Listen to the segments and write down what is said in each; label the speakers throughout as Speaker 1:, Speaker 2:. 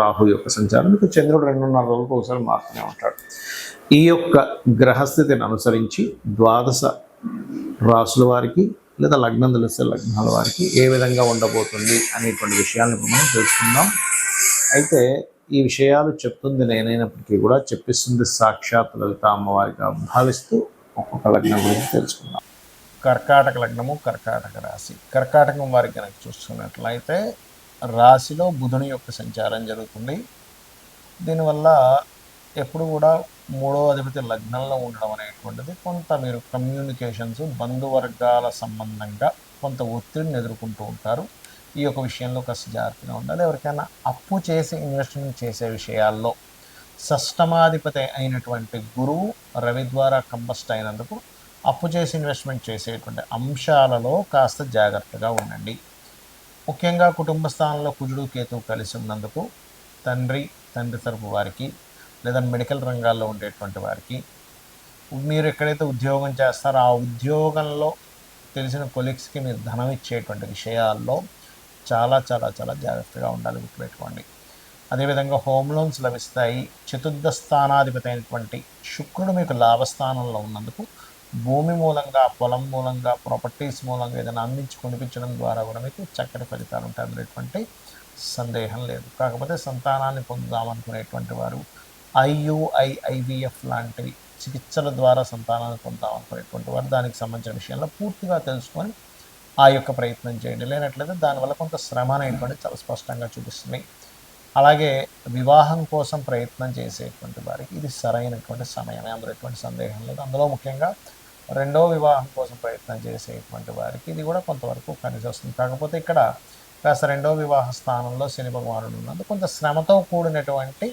Speaker 1: రాహు యొక్క సంచారం. ఇక చంద్రుడు రెండున్నర రోజులకు ఒకసారి మారుతూనే ఉంటాడు. ఈ యొక్క గ్రహస్థితిని అనుసరించి ద్వాదశ రాసుల వారికి లేదా లగ్నం తెలిస్తే లగ్నాల వారికి ఏ విధంగా ఉండబోతుంది అనేటువంటి విషయాలను మనం తెలుసుకుందాం. అయితే ఈ విషయాలు చెప్తుంది నేనైనప్పటికీ కూడా చెప్పిస్తుంది సాక్షాత్ లలిత అమ్మవారిగా భావిస్తూ ఒక్కొక్క లగ్నం గురించి తెలుసుకుందాం. కర్కాటక లగ్నము కర్కాటక రాశి. కర్కాటకం వారికి కనుక చూసుకున్నట్లయితే రాశిలో బుధుని యొక్క సంచారం జరుగుతుంది. దీనివల్ల ఎప్పుడు కూడా మూడో అధిపతి లగ్నంలో ఉండడం అనేటువంటిది కొంత మీరు కమ్యూనికేషన్స్ బంధువర్గాల సంబంధంగా కొంత ఒత్తిడిని ఎదుర్కొంటూ ఉంటారు. ఈ యొక్క విషయంలో కాస్త జాగ్రత్తగా ఉండాలి. ఎవరికైనా అప్పు చేసి ఇన్వెస్ట్మెంట్ చేసే విషయాల్లో సష్టమాధిపతి అయినటువంటి గురువు రవి ద్వారా కంబస్ట్ అయినందుకు అప్పు చేసి ఇన్వెస్ట్మెంట్ చేసేటువంటి అంశాలలో కాస్త జాగ్రత్తగా ఉండండి. ముఖ్యంగా కుటుంబ స్థానంలో కుజుడు కేతువు కలిసి ఉన్నందుకు తండ్రి తండ్రి తరపు వారికి లేదా మెడికల్ రంగాల్లో ఉండేటువంటి వారికి మీరు ఎక్కడైతే ఉద్యోగం చేస్తారో ఆ ఉద్యోగంలో తెలిసిన కొలీగ్స్కి మీరు ధనం ఇచ్చేటువంటి విషయాల్లో చాలా చాలా చాలా జాగ్రత్తగా ఉండాలి గుర్తుపెట్టుకోండి. అదేవిధంగా హోమ్ లోన్స్ లభిస్తాయి. చతుర్థ స్థానాధిపతి అయినటువంటి శుక్రుడు మీకు లాభస్థానంలో ఉన్నందుకు భూమి మూలంగా పొలం మూలంగా ప్రాపర్టీస్ మూలంగా ఏదైనా అందించి కొనిపించడం ద్వారా కూడా మీకు చక్కటి ఫలితాలు ఉంటాయి అనేటువంటి సందేహం లేదు. కాకపోతే సంతానాన్ని పొందుదామనుకునేటువంటి వారు ఐయుఐ ఐవిఎఫ్ లాంటివి చికిత్సల ద్వారా సంతానాన్ని పొందామనుకునేటువంటి వారు దానికి సంబంధించిన విషయంలో పూర్తిగా తెలుసుకొని ఆ యొక్క ప్రయత్నం చేయండి. లేనట్లయితే దానివల్ల కొంత శ్రమ అనేటువంటి చాలా స్పష్టంగా చూపిస్తుంది. అలాగే వివాహం కోసం ప్రయత్నం చేసేటువంటి వారికి ఇది సరైనటువంటి సమయమే అందులో ఎటువంటి సందేహం లేదు. అందులో ముఖ్యంగా రెండో వివాహం కోసం ప్రయత్నం చేసేటువంటి వారికి ఇది కూడా కొంతవరకు కలిసి వస్తుంది కాకపోతే ఇక్కడ కాస్త రెండో వివాహ స్థానంలో శని భగవానుడు ఉన్నందు కొంత శ్రమతో కూడినటువంటి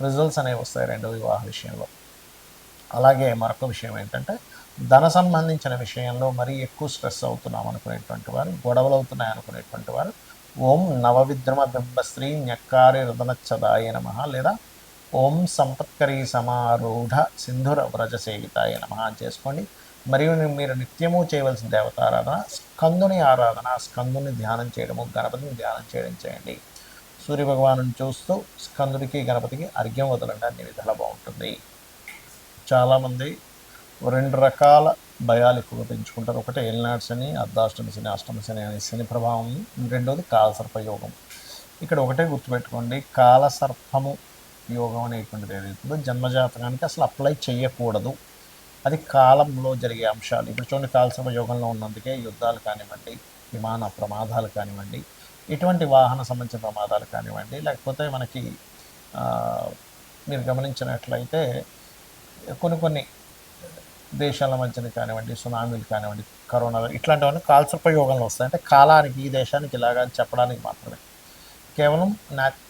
Speaker 1: రిజల్ట్స్ అనేవి వస్తాయి రెండో వివాహ విషయంలో. అలాగే మరొక విషయం ఏంటంటే ధన సంబంధించిన విషయంలో మరీ ఎక్కువ స్ట్రెస్ అవుతున్నాం అనుకునేటువంటి వారు గొడవలు అవుతున్నాయి అనుకునేటువంటి వారు ఓం నవవిద్రమ బింబశ్రీ న్యక్కారి రదనచ్చదాయ నమ లేదా ఓం సంపత్కరీ సమారూఢ సింధుర వ్రజ సేవితాయ నమ అని చేసుకోండి. మరియు మీరు నిత్యము చేయవలసిన దేవతారాధన స్కందుని ఆరాధన స్కందుని ధ్యానం చేయడము గణపతిని ధ్యానం చేయడం చేయండి. సూర్యభగవాను చూస్తూ స్కందుడికి గణపతికి అర్ఘ్యం వదలండి. అన్ని విధాలు బాగుంటుంది. చాలామంది రెండు రకాల భయాలు ఎక్కువగా పెంచుకుంటారు. ఒకటి ఏలినాడు శని అర్ధాష్టమి శని అష్టమి శని అనే శని ప్రభావం. రెండోది కాలసర్పయోగం ఇక్కడ ఒకటే గుర్తుపెట్టుకోండి. కాలసర్పము యోగం అనేటువంటిది ఏదైతుందో జన్మజాతకానికి అసలు అప్లై చేయకూడదు. అది కాలంలో జరిగే అంశాలు. ఇప్పుడు చూడండి కాలశ్రమ యోగంలో ఉన్నందుకే యుద్ధాలు కానివ్వండి విమాన ప్రమాదాలు కానివ్వండి ఇటువంటి వాహన సంబంధించిన ప్రమాదాలు కానివ్వండి లేకపోతే మనకి మీరు గమనించినట్లయితే కొన్ని కొన్ని దేశాల మధ్యన కానివ్వండి సునామీలు కానివ్వండి కరోనా ఇట్లాంటివన్నీ కాల్సర్ప యోగంలో వస్తాయి. అంటే కాలానికి ఈ దేశానికి ఇలాగా అని చెప్పడానికి మాత్రమే. కేవలం నా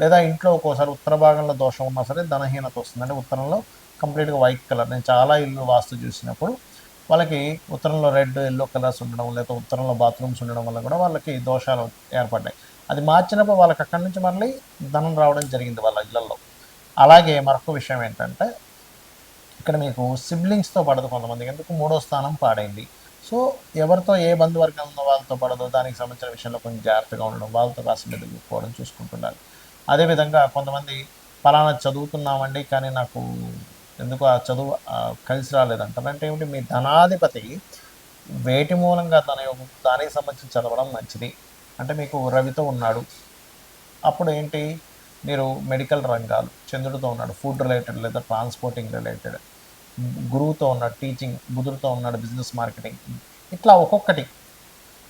Speaker 1: లేదా ఇంట్లో ఒక్కోసారి ఉత్తర భాగంలో దోషం ఉన్నా సరే ధనహీనత వస్తుంది. అంటే ఉత్తరంలో కంప్లీట్గా వైట్ కలర్ నేను చాలా ఇల్లు వాస్తు చూసినప్పుడు వాళ్ళకి ఉత్తరంలో రెడ్ ఎల్లో కలర్స్ ఉండడం లేదా ఉత్తరంలో బాత్రూమ్స్ ఉండడం వల్ల కూడా వాళ్ళకి దోషాలు ఏర్పడ్డాయి. అది మార్చినప్పుడు వాళ్ళకి అక్కడి నుంచి మళ్ళీ ధనం రావడం జరిగింది వాళ్ళ ఇళ్ళలో. అలాగే మరొక విషయం ఏంటంటే ఇక్కడ మీకు సిబ్లింగ్స్తో పడదు కొంతమందికి. ఎందుకు? మూడో స్థానం పాడైంది. సో ఎవరితో ఏ బంధువర్గం ఉందో వాళ్ళతో పడదో. దానికి సంబంధించిన విషయంలో కొంచెం జాగ్రత్తగా ఉండడం వాళ్ళతో కాస్త మెదులుకోవడం చూసుకుంటున్నారు అదేవిధంగా కొంతమంది ఫలానా చదువుతున్నామండి కానీ నాకు ఎందుకు ఆ చదువు కలిసి రాలేదంటారు అంటే ఏమిటి మీ ధనాధిపతి వేటి మూలంగా తన యొక్క దానికి సంబంధించి చదవడం మంచిది. అంటే మీకు రవితో ఉన్నాడు. అప్పుడు ఏంటి మీరు మెడికల్ రంగాలు చంద్రుడితో ఉన్నాడు ఫుడ్ రిలేటెడ్ లేదా ట్రాన్స్పోర్టింగ్ రిలేటెడ్ గురువుతో ఉన్నాడు టీచింగ్ బుధుడితో ఉన్నాడు బిజినెస్ మార్కెటింగ్ ఇట్లా ఒక్కొక్కటి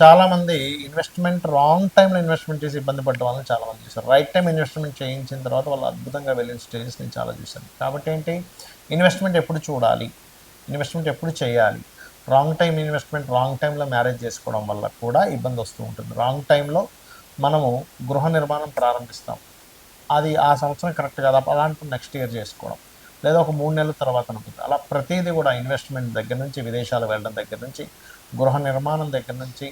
Speaker 1: చాలామంది ఇన్వెస్ట్మెంట్ రాంగ్ టైంలో ఇన్వెస్ట్మెంట్ చేసి ఇబ్బంది పడ్డ వాళ్ళని చాలామంది చూశారు. రైట్ టైం ఇన్వెస్ట్మెంట్ చేయించిన తర్వాత వాళ్ళు అద్భుతంగా వెళ్ళిన స్టేజెస్ నేను చాలా చూశాను. కాబట్టి ఏంటి? ఇన్వెస్ట్మెంట్ ఎప్పుడు చూడాలి? ఇన్వెస్ట్మెంట్ ఎప్పుడు చేయాలి? రాంగ్ టైం ఇన్వెస్ట్మెంట్ రాంగ్ టైంలో మ్యారేజ్ చేసుకోవడం వల్ల కూడా ఇబ్బంది వస్తూ ఉంటుంది. రాంగ్ టైంలో మనము గృహ నిర్మాణం ప్రారంభిస్తాం. అది ఆ సంవత్సరం కరెక్ట్ కదా. అలాంటి నెక్స్ట్ ఇయర్ చేసుకోవడం. లేదా ఒక మూడు నెలల తర్వాత అనుకుంటుంది అలా ప్రతిదీ కూడా ఇన్వెస్ట్మెంట్ దగ్గర నుంచి విదేశాలు వెళ్ళడం దగ్గర నుంచి గృహ నిర్మాణం దగ్గర నుంచి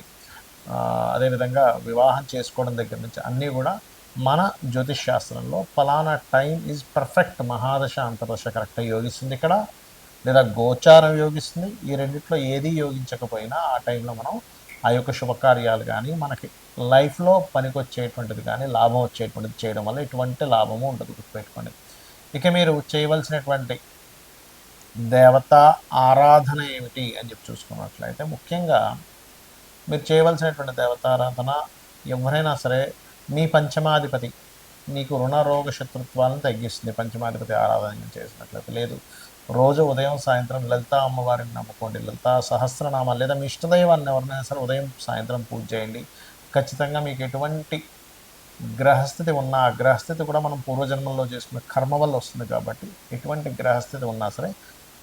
Speaker 1: అదేవిధంగా వివాహం చేసుకోవడం దగ్గర నుంచి అన్నీ కూడా మన జ్యోతిష్ శాస్త్రంలో ఫలానా టైం ఈజ్ పర్ఫెక్ట్ మహాదశ అంతర్దశ కరెక్ట్గా యోగిస్తుంది ఇక్కడ. లేదా గోచారం యోగిస్తుంది. ఈ రెండిట్లో ఏది యోగించకపోయినా ఆ టైంలో మనం ఆ యొక్క శుభకార్యాలు కానీ మనకి లైఫ్లో పనికొచ్చేటువంటిది కానీ లాభం వచ్చేటువంటిది చేయడం వల్ల ఎటువంటి లాభము ఉండదు గుర్తుపెట్టుకోండి. ఇక మీరు చేయవలసినటువంటి దేవతా ఆరాధన ఏమిటి అని చెప్పి చూసుకున్నట్లయితే ముఖ్యంగా మీరు చేయవలసినటువంటి దేవతారాధన ఎవరైనా సరే మీ పంచమాధిపతి మీకు రుణ రోగ శత్రుత్వాలను తగ్గిస్తుంది. పంచమాధిపతి ఆరాధన చేసినట్లయితే లేదు. రోజు ఉదయం సాయంత్రం లలితా అమ్మవారిని నమ్ముకోండి. లలితా సహస్రనామాలు లేదా మీ ఇష్టదైవాన్ని ఎవరినైనా సరే ఉదయం సాయంత్రం పూజ చేయండి. ఖచ్చితంగా మీకు ఎటువంటి గ్రహస్థితి ఉన్నా ఆ గ్రహస్థితి కూడా మనం పూర్వజన్మల్లో చేసుకున్న కర్మ వల్ల వస్తుంది కాబట్టి ఎటువంటి గ్రహస్థితి ఉన్నా సరే